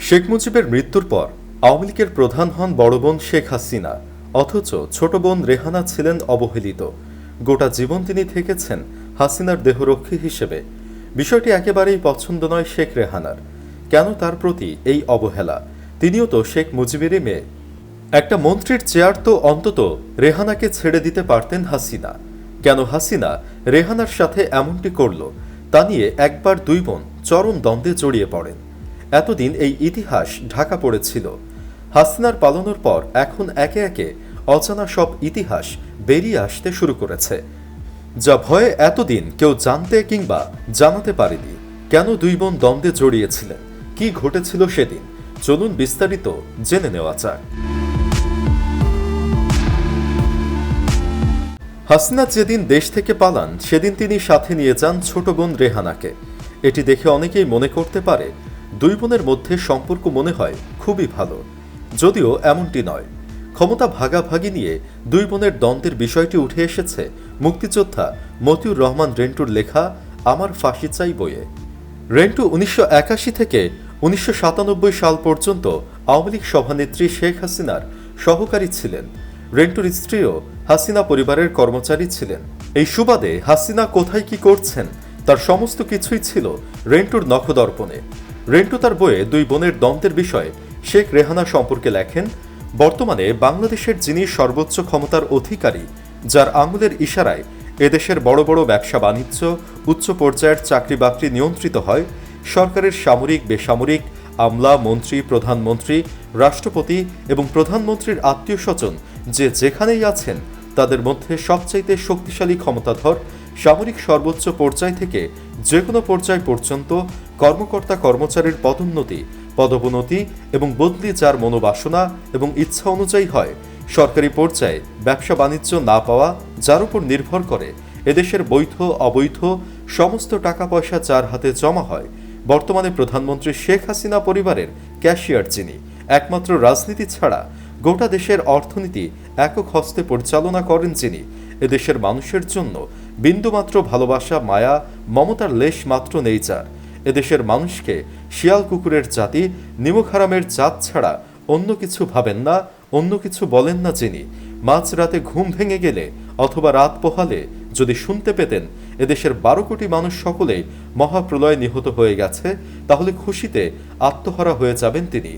শেখ মুজিবের মৃত্যুর পর আওয়ামী লীগের প্রধান হন বড় বোন শেখ হাসিনা। অথচ ছোট বোন রেহানা ছিলেন অবহেলিত। গোটা জীবন তিনি থেকেছেন হাসিনার দেহরক্ষী হিসেবে। বিষয়টি একেবারেই পছন্দ নয় শেখ রেহানার। কেন তার প্রতি এই অবহেলা? তিনিও তো শেখ মুজিবেরই মেয়ে। একটা মন্ত্রীর চেয়ার তো অন্তত রেহানাকে ছেড়ে দিতে পারতেন হাসিনা। কেন হাসিনা রেহানার সাথে এমনটি করল? তা নিয়ে একবার দুই বোন চরম দ্বন্দ্বে জড়িয়ে পড়েন। এতদিন এই ইতিহাস ঢাকা পড়েছিল। হাসিনার পালনের পর এখন একে একে অজানা সব ইতিহাস বেরিয়ে আসতে শুরু করেছে। যা ভয়ে এতদিন কেউ জানতে কিংবা জানাতে পারেনি। কেন দুই বোন দ্বন্দ্বে জড়িয়েছিলেন? কি ঘটেছিল সেদিন? চলুন বিস্তারিত জেনে নেওয়া যাক। হাসিনা যেদিন দেশ থেকে পালান, সেদিন তিনি সাথে নিয়ে যান ছোট বোন রেহানাকে। এটি দেখে অনেকেই মনে করতে পারে, দুই বোনের মধ্যে সম্পর্ক মনে হয় খুবই ভালো। যদিও এমনটি নয়। ক্ষমতা ভাগাভাগি নিয়ে দুই বোনের দ্বন্দ্বের বিষয়টি উঠে এসেছে মুক্তিযোদ্ধা মতিউর রহমান রেন্টুর লেখা আমার ফাঁসি চাই বইয়ে। রেন্টু উনিশশো একাশি থেকে উনিশশো সাতানব্বই সাল পর্যন্ত আওয়ামী লীগ সভানেত্রী শেখ হাসিনার সহকারী ছিলেন। রেন্টুর স্ত্রীও হাসিনা পরিবারের কর্মচারী ছিলেন। এই সুবাদে হাসিনা কোথায় কি করছেন, তার সমস্ত কিছুই ছিল রেন্টুর নখদর্পণে। রেন্টু তার বইয়ে দুই বোনের দ্বন্দ্বের বিষয়ে শেখ রেহানা সম্পর্কে লেখেন, বর্তমানে বাংলাদেশের যিনি সর্বোচ্চ ক্ষমতার অধিকারী, যার আঙুলের ইশারায় এদেশের বড় বড় ব্যবসা বাণিজ্য, উচ্চ পর্যায়ের চাকরি বাকরি নিয়ন্ত্রিত হয়, সরকারের সামরিক, বেসামরিক, আমলা মন্ত্রী, প্রধানমন্ত্রী, রাষ্ট্রপতি এবং প্রধানমন্ত্রীর আত্মীয় স্বজন যে যেখানেই আছেন তাদের মধ্যে সবচাইতে শক্তিশালী ক্ষমতাধর, সামরিক সর্বোচ্চ পর্যায় থেকে যে কোনো পর্যায় পর্যন্ত কর্মকর্তা কর্মচারীর পদোন্নতি পদোন্নতি এবং বদলি যার মনোবাসনা এবং ইচ্ছা অনুযায়ী হয়, সরকারি পর্যায়ে ব্যবসা বাণিজ্য না পাওয়া যার উপর নির্ভর করে, এদেশের বৈধ, অবৈধ সমস্ত টাকা পয়সা যার হাতে জমা হয়। বর্তমানে প্রধানমন্ত্রী শেখ হাসিনা পরিবারের ক্যাশিয়ার যিনি, একমাত্র রাজনীতি ছাড়া গোটা দেশের অর্থনীতি একক হস্তে পরিচালনা করেন যিনি। এদেশের মানুষের জন্য বিন্দুমাত্র ভালোবাসা, মায়া, মমতার লেশ মাত্র নেই যার। এদেশের মানুষকে শিয়াল কুকুরের জাতি নিমখারামের জাত ছাড়া অন্য কিছু ভাবেন না, অন্য কিছু বলেন না যিনি। মাঝরাতে ঘুম ভেঙে গেলে অথবা রাত পোহালে যদি শুনতে পেতেন, এদেশের বারো কোটি মানুষ সকলেই মহাপ্রলয়ে নিহত হয়ে গেছে, তাহলে খুশিতে আত্মহারা হয়ে যাবেন তিনি।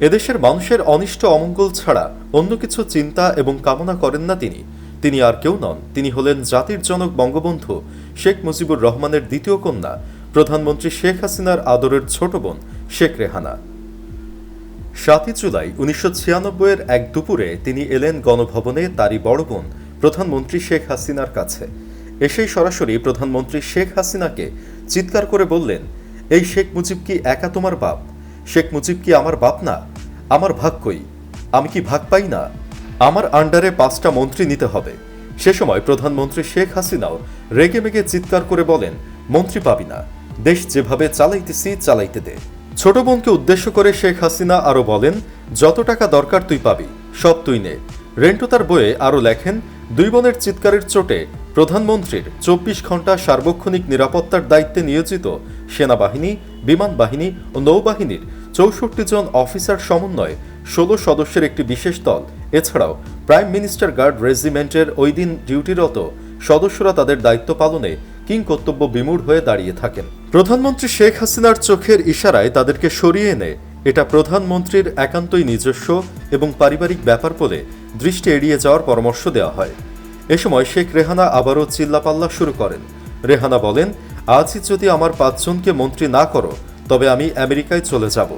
এদেশের মানুষের অনিষ্ট অমঙ্গল ছাড়া অন্য কিছু চিন্তা এবং কামনা করেন না তিনি। তিনি আর কেউ নন। তিনি হলেন জাতির জনক বঙ্গবন্ধু শেখ মুজিবুর রহমানের দ্বিতীয় কন্যা, প্রধানমন্ত্রী শেখ হাসিনার আদরের ছোট বোন শেখ রেহানা। সাতই জুলাই উনিশশো ছিয়ানব্বইয়ের এক দুপুরে তিনি এলেন গণভবনে তারই বড় বোন, প্রধানমন্ত্রী শেখ হাসিনার কাছে। এসেই সরাসরি প্রধানমন্ত্রী শেখ হাসিনাকে চিৎকার করে বললেন, এই শেখ মুজিব কি একা তোমার বাপ? শেখ মুজিব কি আমার বাপ না? আমার ভাগ কই? আমি কি ভাগ পাই না? আমার আন্ডারে পাঁচটা মন্ত্রী নিতে হবে। সে সময় প্রধানমন্ত্রী শেখ হাসিনাও রেগে মেগে চিৎকার করে বলেন, মন্ত্রী পাবি না। দেশ যেভাবে চালাইতেছি, চালাইতে দে। ছোট বোনকে উদ্দেশ্য করে শেখ হাসিনা আরও বলেন, যত টাকা দরকার তুই পাবি, সব তুই নে। রেন্টু তার বইয়ে আরও লেখেন, দুই বোনের চিৎকারের চোটে প্রধানমন্ত্রীর চব্বিশ ঘণ্টা সার্বক্ষণিক নিরাপত্তার দায়িত্বে নিয়োজিত সেনাবাহিনী বিমান বাহিনী ও নৌবাহিনীর চৌষট্টি জন অফিসার সমন্বয়ে ষোলো সদস্যের একটি বিশেষ দল। এছাড়াও প্রাইম মিনিস্টার গার্ড রেজিমেন্টের ওই দিন ডিউটিরত সদস্যরা তাদের দায়িত্ব পালনে কিং কর্তব্য বিমূঢ় হয়ে দাঁড়িয়ে থাকেন। প্রধানমন্ত্রী শেখ হাসিনার চোখের ইশারায় তাদেরকে সরিয়ে এনে এটা প্রধানমন্ত্রীর একান্তই নিজস্ব এবং পারিবারিক ব্যাপার বলে দৃষ্টি এড়িয়ে যাওয়ার পরামর্শ দেওয়া হয়। এ সময় শেখ রেহানা আবারও চিল্লাপাল্লা শুরু করেন। রেহানা বলেন আজই যদি আমার পাঁচজনকে মন্ত্রী না করো, তবে আমি আমেরিকায় চলে যাব।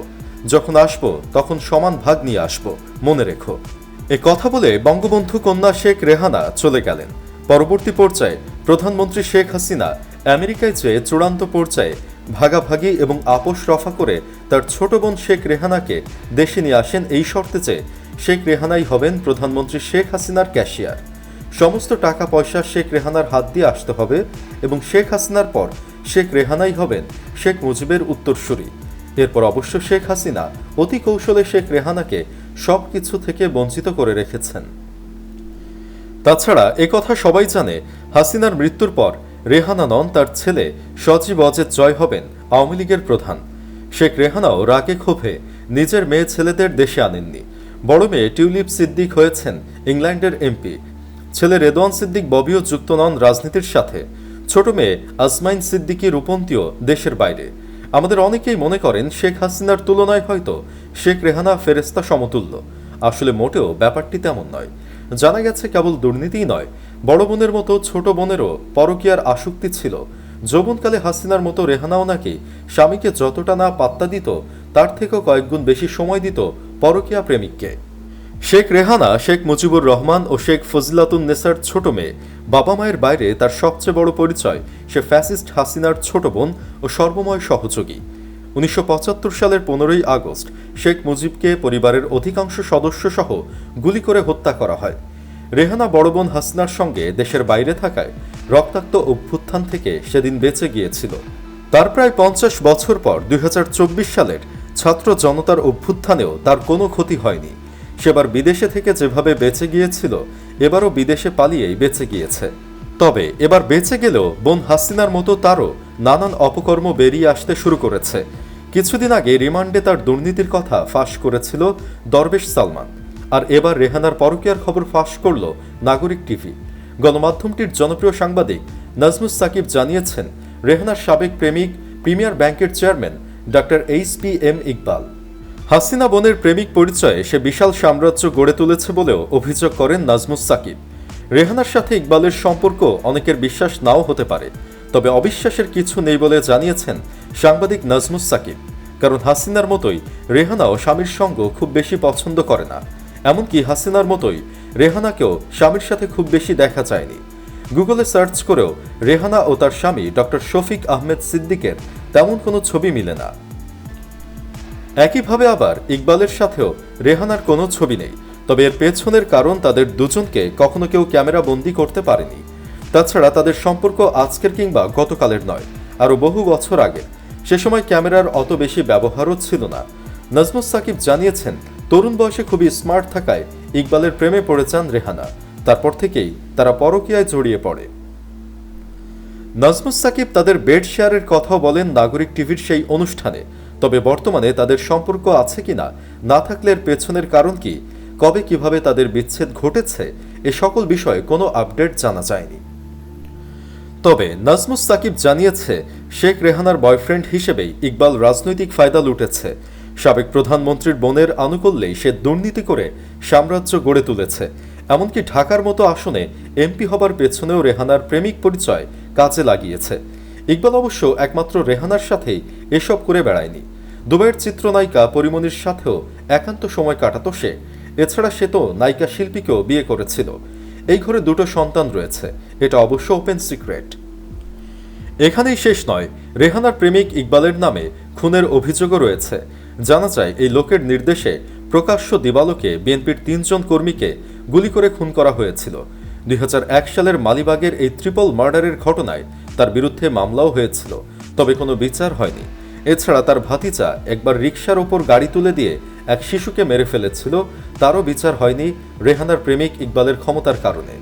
যখন আসব, তখন সমান ভাগ নিয়ে আসব। মনে রেখো। এ কথা বলে বঙ্গবন্ধু কন্যা শেখ রেহানা চলে গেলেন। পরবর্তী পর্যায়ে প্রধানমন্ত্রী শেখ হাসিনা আমেরিকায় যেয়ে চূড়ান্ত পর্যায়ে ভাগাভাগি এবং আপোষ রফা করে তার ছোট বোন শেখ রেহানাকে দেশে নিয়ে আসেন এই শর্তে যে শেখ রেহানাই হবেন প্রধানমন্ত্রী শেখ হাসিনার ক্যাশিয়ার। সমস্ত টাকা পয়সা শেখ রেহানার হাত দিয়ে আসতে হবে এবং শেখ হাসিনার পর শেখ রেহানাই হবেন শেখ মুজিবের উত্তরসূরি। এরপর অবশ্য শেখ হাসিনা অতি কৌশলে শেখ রেহানাকে সব কিছু থেকে বঞ্চিত করে রেখেছেন। তাছাড়া কথা সবাই জানে, হাসিনার মৃত্যুর পর রেহানা নন, তার ছেলে সজীব অজেদ জয় হবেন আওয়ামী লীগের প্রধান। শেখ রেহানাও রাগে ক্ষোভে নিজের মেয়ে ছেলেদের দেশে আনেননি। বড় মেয়ে টিউলিপ সিদ্দিক হয়েছেন ইংল্যান্ডের এমপি। ছেলে রেদওয়ান সিদ্দিক ববিও যুক্ত নন রাজনীতির সাথে। ছোট মেয়ে আসমাইন সিদ্দিকি রূপন্তীও দেশের বাইরে। আমাদের অনেকেই মনে করেন শেখ হাসিনার তুলনায় হয়তো শেখ রেহানা ফেরেস্তা সমতুল্য। আসলে মোটেও ব্যাপারটি তেমন নয়। জানা গেছে কেবল দুর্নীতিই নয়, বড় বোনের মতো ছোট বোনেরও পরকীয়ার আসক্তি ছিল। যৌবনকালে হাসিনার মতো রেহানাও নাকি স্বামীকে যতটা না পাত্তা দিত, তার থেকেও কয়েকগুণ বেশি সময় দিত পরকীয়া প্রেমিককে। শেখ রেহানা, শেখ মুজিবুর রহমান ও শেখ ফজিলাতুন নেসার ছোট মেয়ে। বাবা মায়ের বাইরে তার সবচেয়ে বড় পরিচয়, সে ফ্যাসিস্ট হাসিনার ছোট বোন ও সর্বময় সহযোগী। উনিশশো পঁচাত্তর সালের পনেরোই আগস্ট, শেখ মুজিবকে পরিবারের অধিকাংশ সদস্য সহ গুলি করে হত্যা করা হয়। রেহানা বড় বোন হাসিনার সঙ্গে দেশের বাইরে থাকায় রক্তাক্ত অভ্যুত্থান থেকে সেদিন বেঁচে গিয়েছিল। তার প্রায় পঞ্চাশ বছর পর দুই হাজার চব্বিশ সালের ছাত্র জনতার অভ্যুত্থানেও তার কোনো ক্ষতি হয়নি। সেবার বিদেশে থেকে যেভাবে বেঁচে গিয়েছিল, এবারও বিদেশে পালিয়েই বেঁচে গিয়েছে। তবে এবার বেঁচে গেলেও বোন হাসিনার মতো তারও নানান অপকর্ম বেরিয়ে আসতে শুরু করেছে। কিছুদিন আগে রিমান্ডে তার দুর্নীতির কথা ফাঁস করেছিল দরবেশ সালমান। আর এবার রেহানার পরকীয়ার খবর ফাঁস করল নাগরিক টিভি। গণমাধ্যমটির জনপ্রিয় সাংবাদিক নাজমুস সাকিব জানিয়েছেন, রেহানার সাবেক প্রেমিক প্রিমিয়ার ব্যাংকের chairman doctor H P M Iqbal. Hasina বোনের প্রেমিক পরিচয়ে সে বিশাল সাম্রাজ্য গড়ে তুলেছে বলেও অভিযোগ করেন নাজমুস সাকিব। রেহানার সাথে ইকবালের সম্পর্ক অনেকের বিশ্বাস নাও হতে পারে, তবে অবিশ্বাসের কিছু নেই বলে জানিয়েছেন সাংবাদিক নাজমুস সাকিব। কারণ হাসিনার মতোই রেহানাও স্বামীর সঙ্গ খুব বেশি পছন্দ করে না। এমনকি হাসিনার মতোই রেহানাকেও স্বামীর সাথে খুব বেশি দেখা যায়নি। গুগলে সার্চ করেও রেহানা ও তার স্বামী ডক্টর শফিক আহমেদ সিদ্দিকের তেমন কোনো ছবি মিলে না। একইভাবে আবার ইকবালের সাথেও রেহানার কোনো ছবি নেই, তবে এর পেছনের কারণ তাদের দুজনকে কখনো কেউ ক্যামেরা বন্দি করতে পারেনি। তাছাড়া তাদের সম্পর্ক আজকের কিংবা গতকালের নয়, আরও বহু বছর আগে। সে সময় ক্যামেরার অত বেশি ব্যবহারও ছিল না। নাজমুস সাকিব জানিয়েছেন, তরুণ বয়সে খুবই স্মার্ট থাকায় ইকবালের প্রেমে পড়ে যান রেহানা। তারপর থেকেই তারা পরকীয়ায় জড়িয়ে পড়ে। নাজমুস সাকিব তাদের বেড শেয়ারের কথাও বলেন নাগরিক টিভির সেই অনুষ্ঠানে। তবে বর্তমানে তাদের সম্পর্ক আছে কিনা, না থাকলে এর পেছনের কারণ কি, কবে কীভাবে তাদের বিচ্ছেদ ঘটেছে, এ সকল বিষয়ে কোনো আপডেট জানা যায়নি। তবে নাজমুস সাকিব জানিয়েছে, শেখ রেহানার বয়ফ্রেন্ড হিসেবেই ইকবাল রাজনৈতিক ফায়দা লুটেছে। সাবেক প্রধানমন্ত্রীর বোনের আনুকূল্যেই সে দুর্নীতি করে সাম্রাজ্য গড়ে তুলেছে। এমনকি ঢাকার মতো আসনে এমপি হবার পেছনেও রেহানার প্রেমিক পরিচয় কাজে লাগিয়েছে। ইকবাল অবশ্য একমাত্র রেহানার সাথেই এসব করে বেড়ায়নি। দুবাইয়ের চিত্রনায়িকা পরিমণির সাথেও একান্ত সময় কাটাতো সে। এছাড়া সে তো নায়িকা শিল্পীকেও বিয়ে করেছিল। এই ঘরে দুটো সন্তান রয়েছে। এটা অবশ্য ওপেন সিক্রেট। এখানেই শেষ নয়। রেহানার প্রেমিক ইকবালের নামে খুনের অভিযোগও রয়েছে। জানা যায়, এই লোকের নির্দেশে প্রকাশ্য দিবালোকে বিএনপির তিনজন কর্মীকে গুলি করে খুন করা হয়েছিল। দুই হাজার এক সালের মালিবাগের এই ট্রিপল মার্ডারের ঘটনায় তার বিরুদ্ধে মামলাও হয়েছিল, তবে কোনো বিচার হয়নি। এছাড়া তার ভাতিচা একবার রিকশার ওপর গাড়ি তুলে দিয়ে এক শিশুকে মেরে ফেলেছিল, তারও বিচার হয়নি রেহানার প্রেমিক ইকবালের ক্ষমতার কারণে।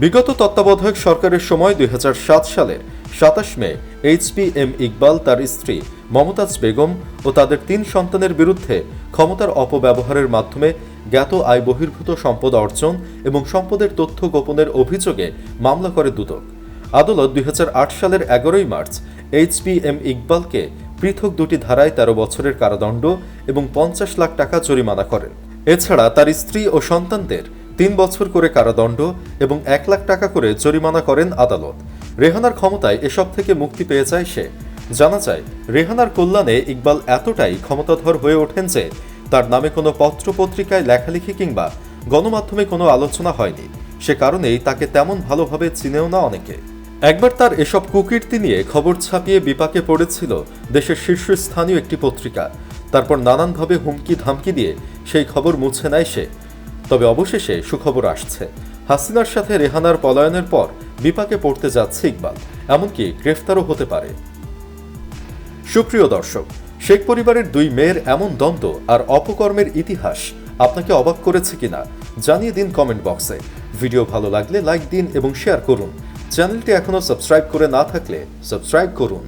বিগত তত্ত্বাবধায়ক সরকারের সময় দুই হাজার সাত সালের সাতাশ মে এইচপি এম ইকবাল তার স্ত্রী মমতাজ বেগম ও তাদের তিন সন্তানের বিরুদ্ধে ক্ষমতার অপব্যবহারের মাধ্যমে জ্ঞাত আয় বহির্ভূত সম্পদ অর্জন এবং সম্পদের তথ্য গোপনের অভিযোগে মামলা করে দুদক। আদালত দুই হাজার আট সালের এগারোই মার্চ এইচপি এম ইকবালকে পৃথক দুটি ধারায় তেরো বছরের কারাদণ্ড এবং পঞ্চাশ লাখ টাকা জরিমানা করেন। এছাড়া তার স্ত্রী ও সন্তানদের তিন বছর করে কারাদণ্ড এবং এক লাখ টাকা করে জরিমানা করেন আদালত। রেহানার ক্ষমতায় এসব থেকে মুক্তি পেয়ে যায় সে। জানা যায়, রেহানার কল্যাণে ইকবাল এতটাই ক্ষমতাধর হয়ে ওঠেন যে তার নামে কোনো পত্র পত্রিকায় লেখালেখি কিংবা গণমাধ্যমে কোনো আলোচনা হয়নি। সে কারণেই তাকে তেমন ভালোভাবে চিনেও না অনেকে। একবার তার এসব কুকীর্তি নিয়ে খবর ছাপিয়ে বিপাকে পড়েছিল দেশের শীর্ষস্থানীয় একটি পত্রিকা। তারপর নানানভাবে হুমকি ধামকি দিয়ে সেই খবর মুছে নেয় সে। তবে অবশেষে সুখবর আসছে। হাসিনার সাথে রেহানার পলায়নের পর বিপাকে পড়তে যাচ্ছে ইকবাল, এমনকি গ্রেফতারও হতে পারে। সুপ্রিয় দর্শক, শেখ পরিবারের দুই মেয়ের এমন দ্বন্দ্ব আর অপকর্মের ইতিহাস আপনাকে অবাক করেছে কিনা জানিয়ে দিন কমেন্ট বক্সে। ভিডিও ভালো লাগলে লাইক দিন এবং শেয়ার করুন। চ্যানেলটি এখনও সাবস্ক্রাইব করে না থাকলে সাবস্ক্রাইব করুন।